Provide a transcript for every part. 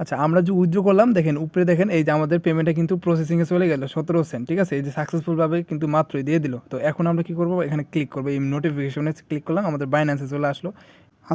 আচ্ছা আমরা যে উইথড্র করলাম, দেখেন, উপরে দেখেন, এই যে আমাদের পেমেন্টটা কিন্তু প্রসেসিংয়ে চলে গেল, সতেরো সেন্ট ঠিক আছে? এই যে সাকসেসফুলভাবে কিন্তু মাত্রই দিয়ে দিল। তো এখন আমরা কি করব? এখানে ক্লিক করব। এই নোটিফিকেশনে ক্লিক করলাম, আমাদের বাইন্যান্সে চলে আসলো।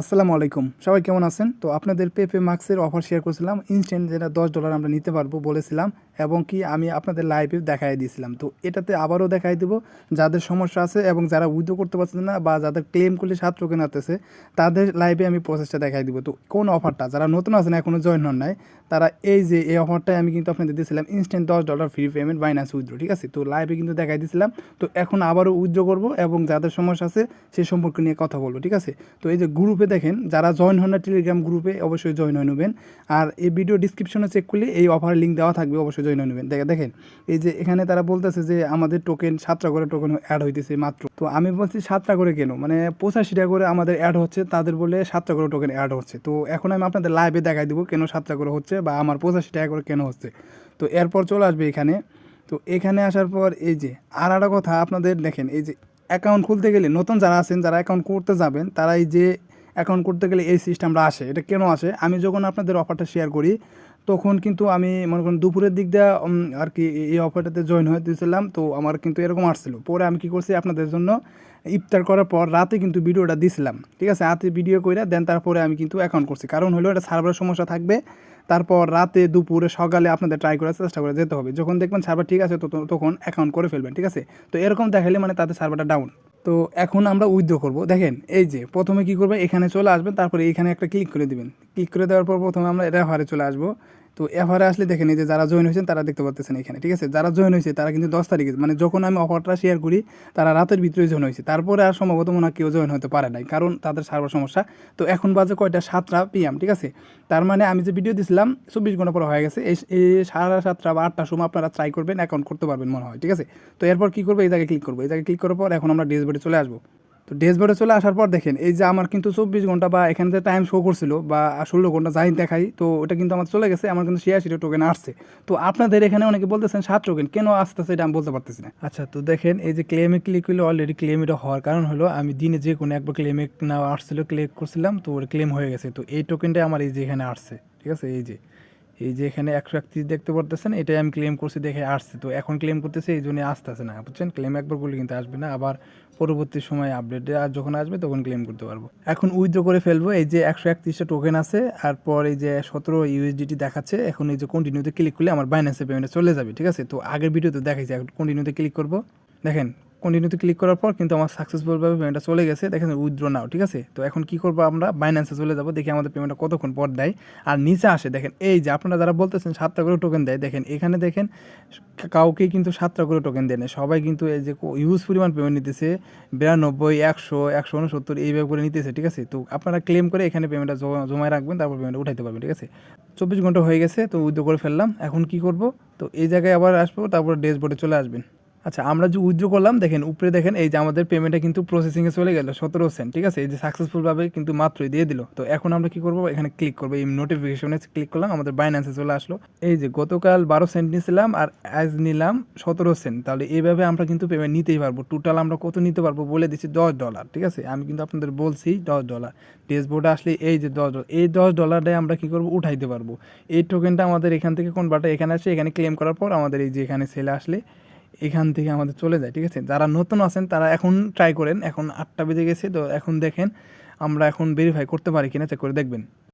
আসসালামু আলাইকুম। সবাই কেমন আছেন? তো আপনাদের পেপে মার্কসের অফার শেয়ার করেছিলাম। ইনস্ট্যান্ট যেটা দশ ডলার আমরা নিতে পারব বলেছিলাম এবং কি আমি আপনাদের লাইভে দেখাই দিয়েছিলাম। তো এটাতে আবারও দেখাই দেবো। যাদের সমস্যা আছে এবং যারা উইথ করতে পারছে না বা যাদের ক্লেম করলে সাত টোকেন নাতেছে তাদের লাইভে আমি প্রসেসটা দেখাই দিব। তো কোন অফারটা যারা নতুন আছেন এখনও জয়েন হন নাই তারা এই যে এই অফারটাই আমি কিন্তু আপনাদের দিয়েছিলাম ইনস্ট্যান্ট দশ dollar free payment bonus withdraw ঠিক আছে? তো লাইভে কিন্তু দেখাই দিয়েছিলাম। তো এখন আবারও উইথড্রো করব এবং যাদের সমস্যা আছে সে সম্পর্কে নিয়ে কথা বলব, ঠিক আছে? তো এই যে গ্রুপে দেখেন, যারা জয়েন হন না টেলিগ্রাম গ্রুপে অবশ্যই জয়েন হয়ে নেবেন। আর এই ভিডিও ডিসক্রিপশনে চেক করলে এই অফার লিঙ্ক দেওয়া থাকবে, অবশ্যই জয়েন হয়ে নেবেন। দেখে, দেখেন, এই যে এখানে তারা বলতেছে যে আমাদের টোকেন সাতটা করে টোকেন অ্যাড হইতেছে মাত্র। তো আমি বলছি সাতটা করে কেন? মানে পঁচাশিটা করে আমাদের অ্যাড হচ্ছে, তাদের বলে সাতটা করে টোকেন অ্যাড হচ্ছে। তো এখন আমি আপনাদের লাইভে দেখাই দেবো কেন সাতটা করে হচ্ছে বা আমার পঁচাশি টাকা করে কেন হচ্ছে। তো এরপর চলে আসবে এখানে। তো এখানে আসার পর এই যে, আর একটা কথা আপনাদের দেখেন, এই যে অ্যাকাউন্ট খুলতে গেলে নতুন যারা আছেন, যারা অ্যাকাউন্ট করতে যাবেন, তারা এই যে অ্যাকাউন্ট করতে গেলে এই সিস্টেমটা আসে। এটা কেন আসে? আমি যখন আপনাদের অফারটা শেয়ার করি, তখন কিন্তু আমি মনে করেন দুপুরের দিক দিয়ে আর কি এই অফারটাতে জয়েন হয়ে দিয়েছিলাম, তো আমার কিন্তু এরকম আসছিল। পরে আমি কি করছি, আপনাদের জন্য ইফতার করার পর রাতে কিন্তু ভিডিওটা দিছিলাম। ঠিক আছে, রাতে ভিডিও করে দেন তারপরে আমি কিন্তু অ্যাকাউন্ট করছি। কারণ হলো এটা সার্ভারের সমস্যা থাকবে, তারপর রাতে দুপুরে সকালে আপনাদের ট্রাই করার চেষ্টা করে যেতে হবে। যখন দেখবেন সার্ভার ঠিক আছে তখন অ্যাকাউন্ট করে ফেলবেন, ঠিক আছে? তো এরকম দেখালে মানে তাদের সার্ভারটা ডাউন তো এখন আমরা উইথড্র করব। দেখেন, এই যে প্রথমে কি করবে এখানে চলে আসবেন, তারপরে এখানে একটা ক্লিক করে দিবেন। ক্লিক করে দেওয়ার পর প্রথমে আমরা এটা হারে চলে আসব। তো এফারে আসলে দেখেন এই যে যারা জয়েন হয়েছেন, তারা দেখতে পাচ্ছেন এখানে, ঠিক আছে? যারা জয়েন হয়েছে, তারা কিন্তু দশ তারিখে মানে যখন আমি অফারটা শেয়ার করি, তারা রাতের ভিতরে জয়েন হয়েছে। তারপরে আর সম্ভবত মনে কেউ জয়েন হতে পারে নাই, কারণ তাদের সার্ভার সমস্যা। তো এখন বাজে কয়টা? সাতটা পিএম ঠিক আছে? তার মানে আমি যে ভিডিও দিছিলাম, চব্বিশ ঘণ্টা পরে হয়ে গেছে। এই সাড়ে সাতটা বা আটটার সময় আপনারা ট্রাই করবেন অ্যাকাউন্ট করতে পারবেন মনে হয়, ঠিক আছে? তো এরপর কী করব? এই জায়গায় ক্লিক করব। এই জায়গায় ক্লিক করার পর এখন আমরা ডেসবোর্ডে চলে আসব। তো ড্যাশবোর্ডে চলে আসার পর দেখেন, এই যে আমার কিন্তু চব্বিশ ঘণ্টা বা এখানে যে টাইম শো করছিল বা ষোলো ঘণ্টা যাই দেখাই, তো ওটা কিন্তু আমার চলে গেছে, আমার কিন্তু ছিয়াশিটা টোকেন আসছে। তো আপনাদের এখানে অনেকে বলতেছেন সাত টোকেন কেন আসতেছে এটা আমি বলতে পারতেছি না। আচ্ছা তো দেখেন, এই যে ক্লেমে ক্লিক করলে অলরেডি ক্লেম এটা হওয়ার কারণ হলো, আমি দিনে যে কোনো একবার ক্লেমে না আসছিল ক্লিক করছিলাম, তো ওর ক্লেম হয়ে গেছে। তো এই টোকেনটা আমার এই যে এখানে আসছে, ঠিক আছে? এই যে এই যে এখানে একশো একত্রিশ দেখতে পারতেছেন, এটাই আমি ক্লেম করছি, দেখে আসছে। তো এখন ক্লেম করতেছে, এই জন্য আসতেছে না, বুঝছেন? ক্লেম একবার করলে কিন্তু আসবে না, আবার পরবর্তী সময় আপডেটে আর যখন আসবে তখন ক্লেম করতে পারব। এখন উইথড্র করে ফেলব, এই যে একশো একত্রিশটা টোকেন আছে, আর পর এই যে সতেরো ইউএসডিটি দেখাচ্ছে, এখন এই যে কন্টিনিউতে ক্লিক করলে আমার বাইন্যান্সে পেমেন্টে চলে যাবে, ঠিক আছে? তো আগের ভিডিওতে দেখাইছি, এখন কন্টিনিউতে ক্লিক করব। দেখেন কন্টিনিউতে ক্লিক করার পর কিন্তু আমার সাকসেসফুলভাবে পেমেন্টটা চলে গেছে। দেখেন উইথড্র নাও ঠিক আছে? তো এখন কি করব আমরা? বাইন্যান্সে চলে যাব, দেখি আমাদের পেমেন্টটা কতক্ষণ পর দেয়। আর নিচে আসে, দেখেন, এই যে আপনারা যারা বলতেছেন সাতটা করে টোকেন দেয়, দেখেন, এখানে দেখেন কাউকেই কিন্তু সাতটা করে টোকেন দেয় না। সবাই কিন্তু এই যে ইউজ পরিমাণ পেমেন্ট নিতেছে, বিরানব্বই, একশো একশো উনসত্তর, এইভাবে করে নিতেছে, ঠিক আছে? তো আপনারা ক্লেম করে এখানে পেমেন্টটা জমায় রাখবেন, তারপর পেমেন্ট উঠাইতে পারবেন, ঠিক আছে? চব্বিশ ঘণ্টা হয়ে গেছে, তো উইথড্র করে ফেললাম। এখন কি করব? তো এই জায়গায় আবার আসব, তারপর ড্যাশবোর্ডে চলে আসবেন। আচ্ছা আমরা যে উইথড্র করলাম, দেখেন, উপরে দেখেন, এই যে আমাদের পেমেন্টটা কিন্তু প্রসেসিংয়ে চলে গেল সতেরো সেন্ট ঠিক আছে? এই যে সাকসেসফুলভাবে কিন্তু মাত্রই দিয়ে দিল। তো এখন আমরা কি করব? এখানে ক্লিক করব। এই নোটিফিকেশনে ক্লিক করলাম, আমাদের বাইন্যান্সে চলে আসলো। এই যে গতকাল বারো সেন্ট নিয়েছিলাম আর আজ নিলাম সতেরো সেন্ট তাহলে এইভাবে আমরা কিন্তু পেমেন্ট নিতেই পারব। টোটাল আমরা কত নিতে পারব বলে দিচ্ছি দশ ডলার ঠিক আছে? আমি কিন্তু আপনাদের বলছি দশ ডলার ড্যাশবোর্ডে আসলে এই যে দশ ডলার এই দশ ডলারটাই আমরা কি করব? উঠাইতে পারব। এই টোকেনটা আমাদের এখান থেকে কোন বাটা এখানে আসে, এখানে ক্লেম করার পর আমাদের এই যে এখানে সেলে আসলে এখান থেকে আমাদের চলে যায়, ঠিক আছে? যারা নতুন আছেন, তারা এখন ট্রাই করেন, এখন আটটা বেজে গেছে, তো এখন দেখেন আমরা এখন ভেরিফাই করতে পারি কিনা চেক করে দেখবেন।